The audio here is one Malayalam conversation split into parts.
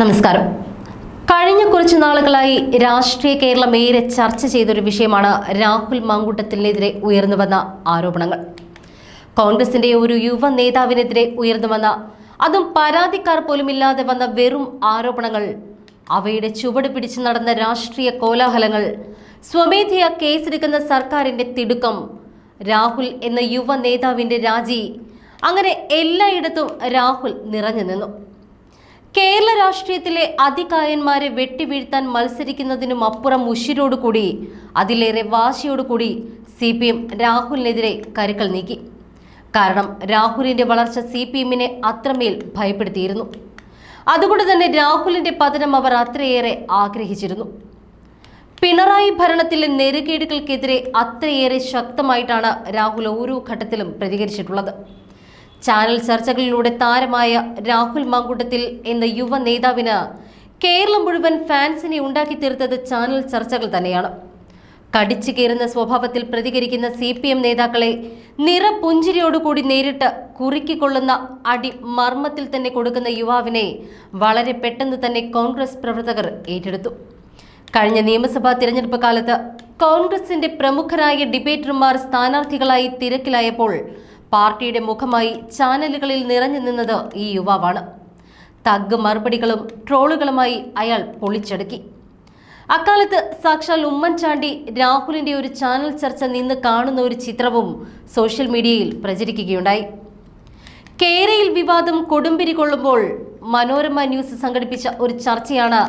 നമസ്കാരം. കഴിഞ്ഞ കുറച്ച് നാളുകളായി രാഷ്ട്രീയ കേരളം ഏറെ ചർച്ച ചെയ്തൊരു വിഷയമാണ് രാഹുൽ മാങ്കൂട്ടത്തിനെതിരെ ഉയർന്നു വന്ന ആരോപണങ്ങൾ. കോൺഗ്രസിന്റെ ഒരു യുവ നേതാവിനെതിരെ ഉയർന്നു വന്ന അതും പരാതിക്കാർ പോലുമില്ലാതെ വന്ന വെറും ആരോപണങ്ങൾ അവയുടെ ചുവട് പിടിച്ചു നടന്ന രാഷ്ട്രീയ കോലാഹലങ്ങൾ സ്വമേധയാ കേസെടുക്കുന്ന സർക്കാരിന്റെ തിടുക്കം രാഹുൽ എന്ന യുവ നേതാവിന്റെ രാജി അങ്ങനെ എല്ലായിടത്തും രാഹുൽ നിറഞ്ഞു നിന്നു. കേരള രാഷ്ട്രീയത്തിലെ അതികായന്മാരെ വെട്ടിവീഴ്ത്താൻ മത്സരിക്കുന്നതിനും അപ്പുറം ഉശിരോടുകൂടി അതിലേറെ വാശിയോടുകൂടി സി പി എം രാഹുലിനെതിരെ കരുക്കൾ നീക്കി. കാരണം രാഹുലിന്റെ വളർച്ച സി പി എമ്മിനെ അത്രമേൽ ഭയപ്പെടുത്തിയിരുന്നു. അതുകൊണ്ട് തന്നെ രാഹുലിന്റെ പതനം അവർ അത്രയേറെ ആഗ്രഹിച്ചിരുന്നു. പിണറായി ഭരണത്തിലെ നെറുകേടുകൾക്കെതിരെ അത്രയേറെ ശക്തമായിട്ടാണ് രാഹുൽ ഓരോ ഘട്ടത്തിലും പ്രതികരിച്ചിട്ടുള്ളത്. ചാനൽ ചർച്ചകളിലൂടെ താരമായ രാഹുൽ മാങ്കൂട്ടത്തിൽ എന്ന യുവ നേതാവിന് കേരളം മുഴുവൻ ഫാൻസിനെ ഉണ്ടാക്കി തീർത്തത് ചാനൽ ചർച്ചകൾ തന്നെയാണ്. കടിച്ചു കയറുന്ന സ്വഭാവത്തിൽ പ്രതികരിക്കുന്ന സി പി എം നേതാക്കളെ നിറപുഞ്ചിരിയോടുകൂടി നേരിട്ട് കുറുക്കിക്കൊള്ളുന്ന അടി മർമ്മത്തിൽ തന്നെ കൊടുക്കുന്ന യുവാവിനെ വളരെ പെട്ടെന്ന് തന്നെ കോൺഗ്രസ് പ്രവർത്തകർ ഏറ്റെടുത്തു. കഴിഞ്ഞ നിയമസഭാ തിരഞ്ഞെടുപ്പ് കാലത്ത് കോൺഗ്രസിന്റെ പ്രമുഖരായ ഡിബേറ്റർമാർ സ്ഥാനാർത്ഥികളായി തിരക്കിലായപ്പോൾ പാർട്ടിയുടെ മുഖമായി ചാനലുകളിൽ നിറഞ്ഞു നിന്നത് ഈ യുവാവാണ്. തഗ് മറുപടികളും ട്രോളുകളുമായി അയാൾ പൊളിച്ചടുക്കി. അക്കാലത്ത് സാക്ഷാൽ ഉമ്മൻചാണ്ടി രാഹുലിന്റെ ഒരു ചാനൽ ചർച്ച നിന്ന് കാണുന്ന ഒരു ചിത്രവും സോഷ്യൽ മീഡിയയിൽ പ്രചരിക്കുകയുണ്ടായി. കേരയിൽ വിവാദം കൊടുമ്പിരി കൊള്ളുമ്പോൾ മനോരമ ന്യൂസ് സംഘടിപ്പിച്ച ഒരു ചർച്ചയാണ്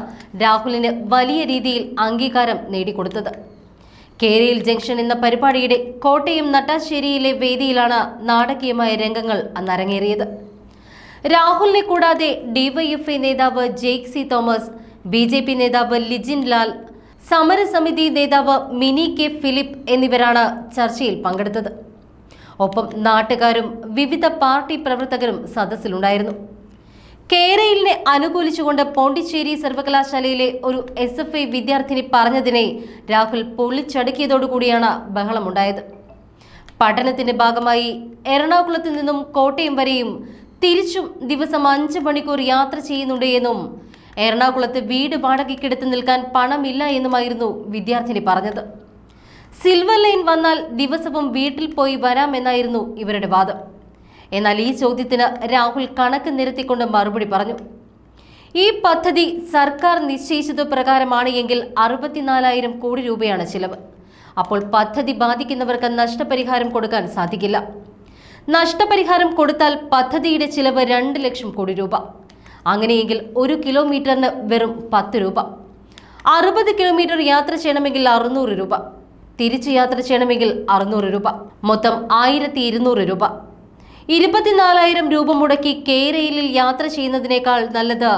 രാഹുലിന് വലിയ രീതിയിൽ അംഗീകാരം നേടിക്കൊടുത്തത്. കേരയിൽ ജംഗ്ഷൻ എന്ന പരിപാടിയുടെ കോട്ടയം നട്ടാശ്ശേരിയിലെ വേദിയിലാണ് നാടകീയമായ രംഗങ്ങൾ അന്നരങ്ങേറിയത്. രാഹുലിനെ കൂടാതെ ഡിവൈഎഫ്ഐ നേതാവ് Jaick C Thomas B J P നേതാവ് ലിജിൻ ലാൽ സമരസമിതി നേതാവ് മിനി കെ ഫിലിപ്പ് എന്നിവരാണ് ചർച്ചയിൽ പങ്കെടുത്തത്. ഒപ്പം നാട്ടുകാരും വിവിധ പാർട്ടി പ്രവർത്തകരും സദസ്സിലുണ്ടായിരുന്നു. കേരളിനെ അനുകൂലിച്ചുകൊണ്ട് പോണ്ടിച്ചേരി സർവകലാശാലയിലെ ഒരു എസ് എഫ് ഐ വിദ്യാർത്ഥിനി പറഞ്ഞതിനെ രാഹുൽ പൊള്ളിച്ചടുക്കിയതോടുകൂടിയാണ് ബഹളമുണ്ടായത്. പഠനത്തിന്റെ ഭാഗമായി എറണാകുളത്ത് നിന്നും കോട്ടയം വരെയും തിരിച്ചും ദിവസം അഞ്ച് മണിക്കൂർ യാത്ര ചെയ്യുന്നുണ്ട് എന്നും എറണാകുളത്ത് വീട് വാടകയ്ക്കെടുത്ത് നിൽക്കാൻ പണമില്ല എന്നുമായിരുന്നു വിദ്യാർത്ഥിനി പറഞ്ഞത്. സിൽവർ ലൈൻ വന്നാൽ ദിവസവും വീട്ടിൽ പോയി വരാമെന്നായിരുന്നു ഇവരുടെ വാദം. എന്നാൽ ഈ ചോദ്യത്തിന് രാഹുൽ കണക്ക് നിരത്തിക്കൊണ്ട് മറുപടി പറഞ്ഞു. ഈ പദ്ധതി സർക്കാർ നിശ്ചയിച്ചത് പ്രകാരമാണ് എങ്കിൽ അറുപത്തിനാലായിരം കോടി രൂപയാണ് ചിലവ്. അപ്പോൾ പദ്ധതി ബാധിക്കുന്നവർക്ക് നഷ്ടപരിഹാരം കൊടുക്കാൻ സാധിക്കില്ല. നഷ്ടപരിഹാരം കൊടുത്താൽ പദ്ധതിയുടെ ചിലവ് രണ്ട് ലക്ഷം കോടി രൂപ. അങ്ങനെയെങ്കിൽ ഒരു കിലോമീറ്ററിന് വെറും പത്ത് രൂപ. അറുപത് കിലോമീറ്റർ യാത്ര ചെയ്യണമെങ്കിൽ അറുന്നൂറ് രൂപ. തിരിച്ചു യാത്ര ചെയ്യണമെങ്കിൽ അറുന്നൂറ് രൂപ. മൊത്തം ആയിരത്തി രൂപ. ഇരുപത്തിനാലായിരം രൂപ മുടക്കി കേരയിൽ യാത്ര ചെയ്യുന്നതിനേക്കാൾ നല്ലത്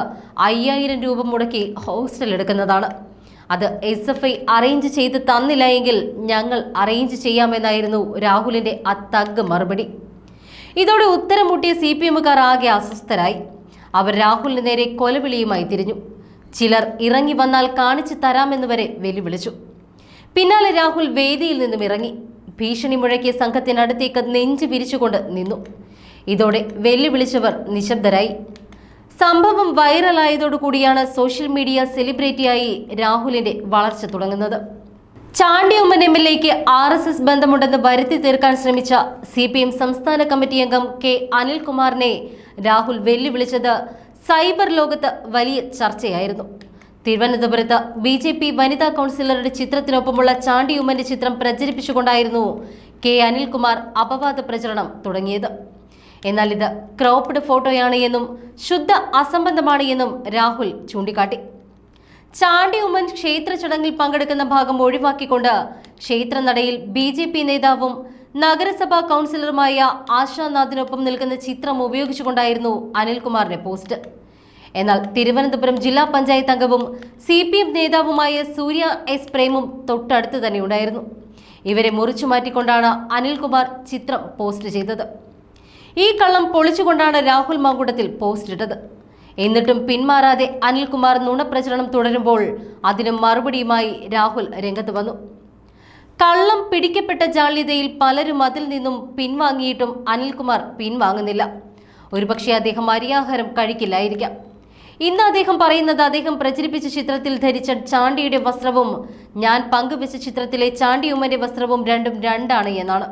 അയ്യായിരം രൂപ മുടക്കി ഹോസ്റ്റൽ എടുക്കുന്നതാണ്. അത് എസ് എഫ് ഐ അറേഞ്ച് ചെയ്ത് തന്നില്ല എങ്കിൽ ഞങ്ങൾ അറേഞ്ച് ചെയ്യാമെന്നായിരുന്നു രാഹുലിന്റെ അത്തഗ് മറുപടി. ഇതോടെ ഉത്തരം മുട്ടിയ സി പി എമ്മുകാർ ആകെ അസ്വസ്ഥരായി. അവർ രാഹുലിന് നേരെ കൊലവിളിയുമായി തിരിഞ്ഞു. ചിലർ ഇറങ്ങി വന്നാൽ കാണിച്ചു തരാമെന്ന് വരെ വെല്ലുവിളിച്ചു. പിന്നാലെ രാഹുൽ വേദിയിൽ നിന്നും ഇറങ്ങി. ഭീഷണി മുഴക്കിയ സംഘത്തിനടുത്തേക്ക് നെഞ്ചു വിരിച്ചുകൊണ്ട് നിന്നു. ഇതോടെ വെല്ലുവിളിച്ചവർ നിശബ്ദരായി. സംഭവം വൈറലായതോടുകൂടിയാണ് സോഷ്യൽ മീഡിയ സെലിബ്രിറ്റിയായി രാഹുലിന്റെ വളർച്ച തുടങ്ങുന്നത്. ചാണ്ടി ഉമ്മൻ എം എൽ എക്ക് ആർ എസ് എസ് ബന്ധമുണ്ടെന്ന് വരുത്തി തീർക്കാൻ ശ്രമിച്ച സി പി എം സംസ്ഥാന കമ്മിറ്റി അംഗം കെ അനിൽകുമാറിനെ രാഹുൽ വെല്ലുവിളിച്ചത് സൈബർ ലോകത്ത് വലിയ ചർച്ചയായിരുന്നു. തിരുവനന്തപുരത്ത് ബി ജെ പി വനിതാ കൗൺസിലറുടെ ചിത്രത്തിനൊപ്പമുള്ള ചാണ്ടി ഉമ്മന്റെ ചിത്രം പ്രചരിപ്പിച്ചുകൊണ്ടായിരുന്നു കെ അനിൽകുമാർ അപവാദ പ്രചരണം തുടങ്ങിയത്. എന്നാൽ ഇത് ക്രോപ്ഡ് ഫോട്ടോയാണ് എന്നും ശുദ്ധ അസംബന്ധമാണ് എന്നും രാഹുൽ ചൂണ്ടിക്കാട്ടി. ചാണ്ടി ഉമ്മൻ ക്ഷേത്ര ചടങ്ങിൽ പങ്കെടുക്കുന്ന ഭാഗം ഒഴിവാക്കിക്കൊണ്ട് ക്ഷേത്രനടയിൽ ബി ജെ പി നേതാവും നഗരസഭാ കൗൺസിലറുമായ ആശാനാഥിനൊപ്പം നിൽക്കുന്ന ചിത്രം ഉപയോഗിച്ചുകൊണ്ടായിരുന്നു അനിൽകുമാറിന്റെ പോസ്റ്റ്. എന്നാൽ തിരുവനന്തപുരം ജില്ലാ പഞ്ചായത്ത് അംഗവും സി പി എം നേതാവുമായ സൂര്യ എസ് പ്രേമും തൊട്ടടുത്ത് തന്നെ ഉണ്ടായിരുന്നു ഇവരെ മുറിച്ചു മാറ്റിക്കൊണ്ടാണ് അനിൽകുമാർ ചിത്രം പോസ്റ്റ് ചെയ്തത്. ഈ കള്ളം പൊളിച്ചുകൊണ്ടാണ് രാഹുൽ മാങ്കുടത്തിൽ പോസ്റ്റ് ഇട്ടത്. എന്നിട്ടും പിന്മാറാതെ അനിൽകുമാർ നുണപ്രചരണം തുടരുമ്പോൾ അതിന് മറുപടിയുമായി രാഹുൽ രംഗത്ത് വന്നു. കള്ളം പിടിക്കപ്പെട്ട ജാള്യതയിൽ പലരും അതിൽ നിന്നും പിൻവാങ്ങിയിട്ടും അനിൽകുമാർ പിൻവാങ്ങുന്നില്ല. ഒരുപക്ഷെ അദ്ദേഹം അരിയാഹാരം കഴിക്കില്ലായിരിക്കാം. ഇന്ന് അദ്ദേഹം പറയുന്നത് അദ്ദേഹം പ്രചരിപ്പിച്ച ചിത്രത്തിൽ ധരിച്ച ചാണ്ടിയുടെ വസ്ത്രവും ഞാൻ പങ്കുവെച്ച ചിത്രത്തിലെ ചാണ്ടിയുമ്മന്റെ വസ്ത്രവും രണ്ടും രണ്ടാണ് എന്നാണ്.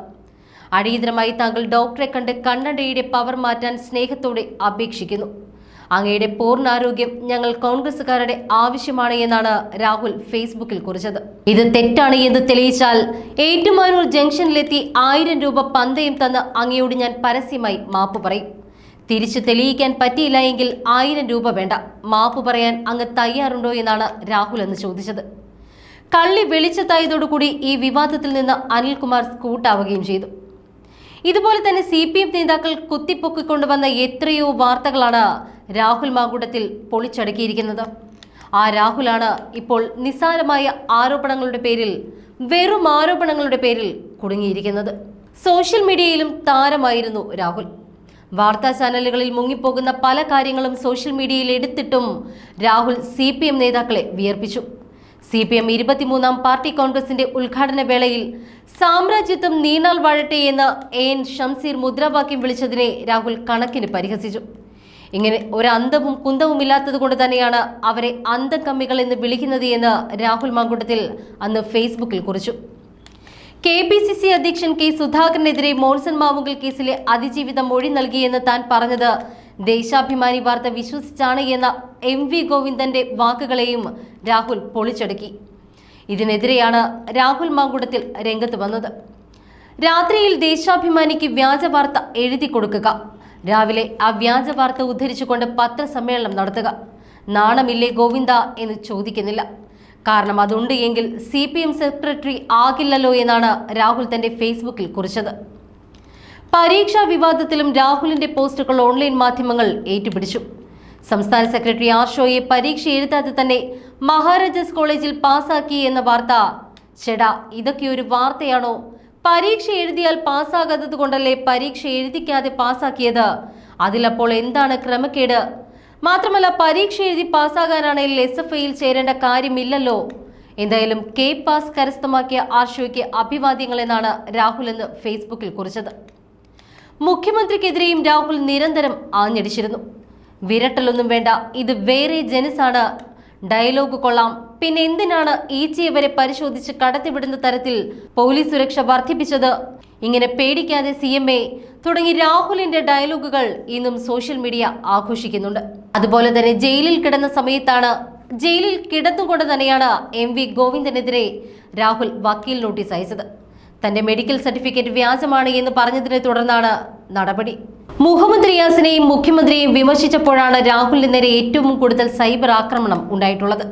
അടിയന്തരമായി താങ്കൾ ഡോക്ടറെ കണ്ട് കണ്ണടയുടെ പവർ മാറ്റാൻ സ്നേഹത്തോടെ അപേക്ഷിക്കുന്നു. അങ്ങയുടെ പൂർണാരോഗ്യം ഞങ്ങൾ കോൺഗ്രസുകാരുടെ ആവശ്യമാണ് എന്നാണ് രാഹുൽ ഫേസ്ബുക്കിൽ കുറിച്ചത്. ഇത് തെറ്റാണ് എന്ന് തെളിയിച്ചാൽ ഏറ്റുമാനൂർ ജംഗ്ഷനിലെത്തി ആയിരം രൂപ പന്തയം തന്ന് അങ്ങയോട് ഞാൻ പരസ്യമായി മാപ്പ് പറയും. തിരിച്ചു തെളിയിക്കാൻ പറ്റിയില്ല എങ്കിൽ ആയിരം രൂപ വേണ്ട. മാപ്പ് പറയാൻ അങ്ങ് തയ്യാറുണ്ടോ എന്നാണ് രാഹുൽ എന്ന് ചോദിച്ചത്. കള്ളി വെളിച്ചത്തായതോടുകൂടി ഈ വിവാദത്തിൽ നിന്ന് അനിൽകുമാർ സ്കൂട്ടാവുകയും ചെയ്തു. ഇതുപോലെ തന്നെ സി പി എം നേതാക്കൾ കുത്തിപ്പൊക്കിക്കൊണ്ടുവന്ന എത്രയോ വാർത്തകളാണ് രാഹുൽ മാങ്കൂട്ടത്തിൽ പൊളിച്ചടുക്കിയിരിക്കുന്നത്. ആ രാഹുലാണ് ഇപ്പോൾ നിസ്സാരമായ ആരോപണങ്ങളുടെ പേരിൽ വെറും ആരോപണങ്ങളുടെ പേരിൽ കുടുങ്ങിയിരിക്കുന്നത്. സോഷ്യൽ മീഡിയയിലും താരമായിരുന്നു രാഹുൽ. വാർത്താ ചാനലുകളിൽ മുങ്ങിപ്പോകുന്ന പല കാര്യങ്ങളും സോഷ്യൽ മീഡിയയിൽ എടുത്തിട്ടും രാഹുൽ സി പി എം നേതാക്കളെ വിയർപ്പിച്ചു. സി പി എം ഇരുപത്തിമൂന്നാം പാർട്ടി കോൺഗ്രസിന്റെ ഉദ്ഘാടന വേളയിൽ സാമ്രാജ്യത്വം നീണാൾ വാഴട്ടെ എന്ന് എ എൻ ഷംസീർ മുദ്രാവാക്യം വിളിച്ചതിനെ രാഹുൽ കണക്കിന് പരിഹസിച്ചു. ഇങ്ങനെ ഒരു അന്തവും കുന്തവും ഇല്ലാത്തത് കൊണ്ട് തന്നെയാണ് അവരെ അന്തകമ്മികൾ എന്ന് വിളിക്കുന്നത് എന്ന് രാഹുൽ മാങ്കൂട്ടത്തിൽ അന്ന് ഫേസ്ബുക്കിൽ കുറിച്ചു. കെ പി സി സി അധ്യക്ഷൻ കെ സുധാകരനെതിരെ മോൺസൺ മാവുങ്കൽ കേസിലെ അതിജീവിത മൊഴി നൽകിയെന്ന് താൻ പറഞ്ഞത്. ദേശാഭിമാനി വാർത്ത വിശ്വസിച്ചാണ് എന്ന എം വി ഗോവിന്ദന്റെ വാക്കുകളെയും രാഹുൽ പൊളിച്ചടുക്കി. ഇതിനെതിരെയാണ് രാഹുൽ മാങ്കുടത്തിൽ രംഗത്ത് വന്നത്. രാത്രിയിൽ ദേശാഭിമാനിക്ക് വ്യാജ വാർത്ത എഴുതി കൊടുക്കുക. രാവിലെ ആ വ്യാജ വാർത്ത ഉദ്ധരിച്ചുകൊണ്ട് പത്രസമ്മേളനം നടത്തുക. നാണമില്ലേ ഗോവിന്ദ എന്ന് ചോദിക്കുന്നില്ല. കാരണം അതുണ്ട് എങ്കിൽ സി പി എം സെക്രട്ടറി ആകില്ലല്ലോ എന്നാണ് രാഹുൽ തന്റെ ഫേസ്ബുക്കിൽ കുറിച്ചത്. പരീക്ഷാ വിവാദത്തിലും രാഹുലിന്റെ പോസ്റ്റുകൾ ഓൺലൈൻ മാധ്യമങ്ങൾ ഏറ്റുപിടിച്ചു. സംസ്ഥാന സെക്രട്ടറി ആർഷോയെ പരീക്ഷ എഴുതാതെ തന്നെ മഹാരാജാസ് കോളേജിൽ പാസ്സാക്കി എന്ന വാർത്ത. ചെടാ ഇതൊക്കെ ഒരു വാർത്തയാണോ? പരീക്ഷ എഴുതിയാൽ പാസ്സാകാത്തത് കൊണ്ടല്ലേ പരീക്ഷ എഴുതിക്കാതെ പാസ്സാക്കിയത്? അതിലപ്പോൾ എന്താണ് ക്രമക്കേട്? മാത്രമല്ല പരീക്ഷ എഴുതി പാസ്സാകാനാണെങ്കിൽ എസ് എഫ് ഐയിൽ ചേരേണ്ട കാര്യമില്ലല്ലോ. എന്തായാലും കെ പാസ് കരസ്ഥമാക്കിയ ആർഷോയ്ക്ക് അഭിവാദ്യങ്ങൾ എന്നാണ് രാഹുൽ എന്ന് ഫേസ്ബുക്കിൽ കുറിച്ചത്. മുഖ്യമന്ത്രിക്കെതിരെയും രാഹുൽ നിരന്തരം ആഞ്ഞടിച്ചിരുന്നു. വിരട്ടലൊന്നും വേണ്ട ഇത് വേറെ ജനസാണ്. ഡയലോഗ് കൊള്ളാം പിന്നെ എന്തിനാണ് ഈച്ചയെ വരെ പരിശോധിച്ച് കടത്തിവിടുന്ന തരത്തിൽ പോലീസ് സുരക്ഷ വർദ്ധിപ്പിച്ചത്? ഇങ്ങനെ പേടിക്കാതെ സി തുടങ്ങി രാഹുലിന്റെ ഡയലോഗുകൾ ഇന്നും സോഷ്യൽ മീഡിയ ആഘോഷിക്കുന്നുണ്ട്. അതുപോലെ തന്നെ ജയിലിൽ കിടന്ന സമയത്താണ് ജയിലിൽ കിടന്നുകൊണ്ട് തന്നെയാണ് എം വി ഗോവിന്ദനെതിരെ രാഹുൽ വക്കീൽ നോട്ടീസ് അയച്ചത്. തന്റെ മെഡിക്കൽ സർട്ടിഫിക്കറ്റ് വ്യാജമാണ് എന്ന് പറഞ്ഞതിനെ തുടർന്നാണ് നടപടി. മുഹമ്മദ് റിയാസിനെയും മുഖ്യമന്ത്രിയെയും വിമർശിച്ചപ്പോഴാണ് രാഹുലിന് നേരെ ഏറ്റവും കൂടുതൽ സൈബർ ആക്രമണം ഉണ്ടായിട്ടുള്ളത്.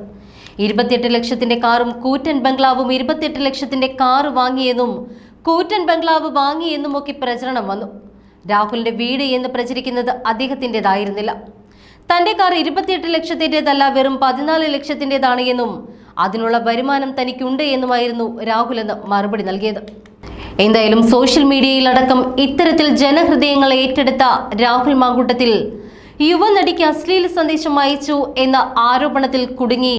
ഇരുപത്തിയെട്ട് ലക്ഷത്തിന്റെ കാറും കൂറ്റൻ ബംഗ്ലാവും ഇരുപത്തിയെട്ട് ലക്ഷത്തിന്റെ കാറ് വാങ്ങിയെന്നും കൂറ്റൻ ബംഗ്ലാവ് വാങ്ങിയെന്നും ഒക്കെ പ്രചരണം വന്നു. രാഹുലിന്റെ വീട് എന്ന് പ്രചരിക്കുന്നത് അദ്ദേഹത്തിന്റെതായിരുന്നില്ല തന്റെ കാർ ഇരുപത്തിയെട്ട് ലക്ഷത്തിന്റെതല്ല വെറും പതിനാല് ലക്ഷത്തിന്റെതാണ് എന്നും അതിനുള്ള വരുമാനം തനിക്കുണ്ട് എന്നുമായിരുന്നു രാഹുൽ എന്ന് മറുപടി നൽകിയത്. എന്തായാലും സോഷ്യൽ മീഡിയയിലടക്കം ഇത്തരത്തിൽ ജനഹൃദയങ്ങൾ ഏറ്റെടുത്ത രാഹുൽ മാങ്കൂട്ടത്തിൽ യുവനടിക്ക് അശ്ലീല സന്ദേശം അയച്ചു എന്ന ആരോപണത്തിൽ കുടുങ്ങി